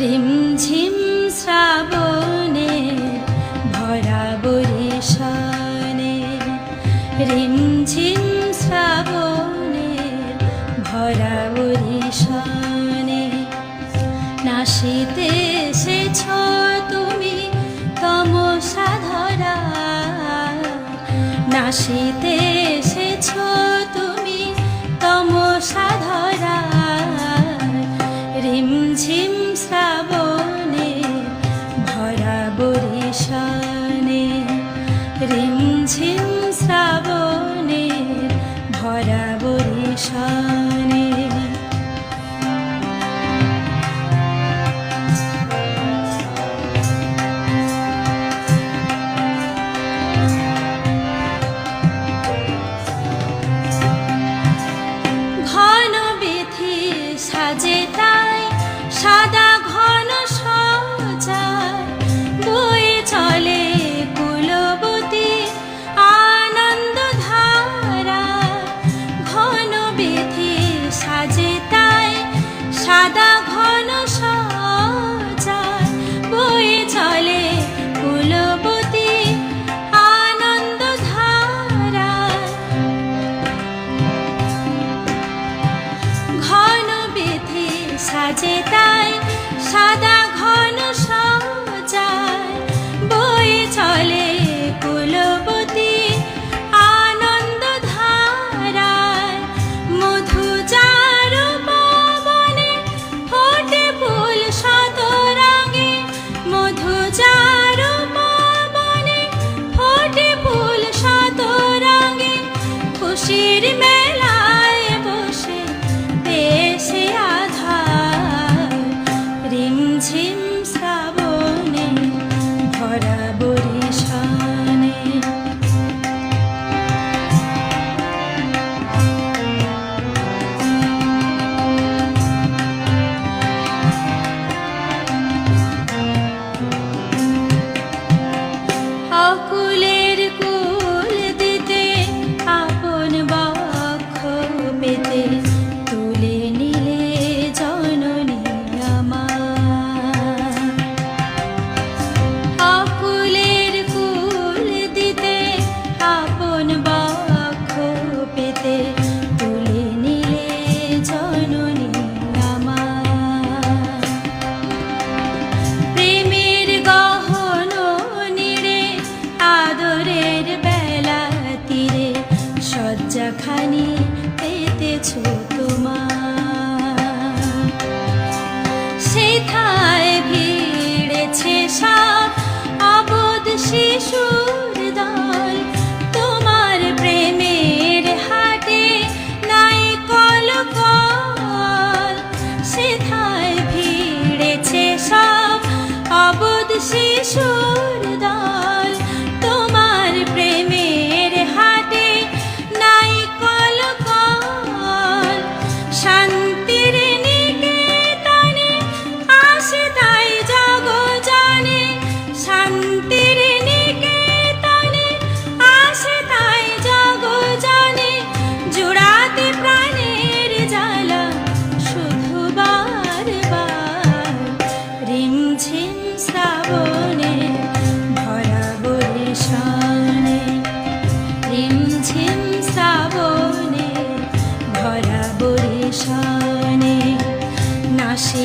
রিমঝিম শ্রাবণে ভরা বরিশনে রিমঝিম শ্রাবণে ভরা বরিশনে নাশিতে এসেছ তুমি তম সাধরা নাশিতে এসেছ শ্রাবণে ভরা রিমঝিম শ্রাবণে ভরা বরিশান। সাজে তাই সাদা ঘন সজায় বই চলে কুলবতী আনন্দ ধারায়। মধু যার পাবনে ফোটে ফুল শত রঙে মধু যার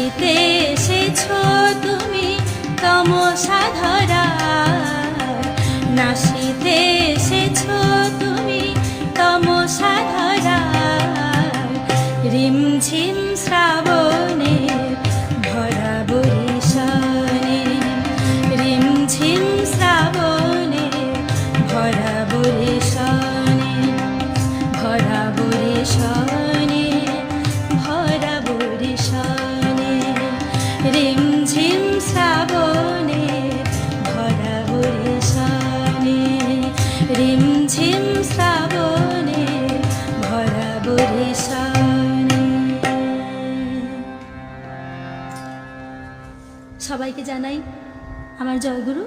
নিতে এসেছ তুমি তমসা ধরা সবাইকে জানাই আমার জয়গুরু।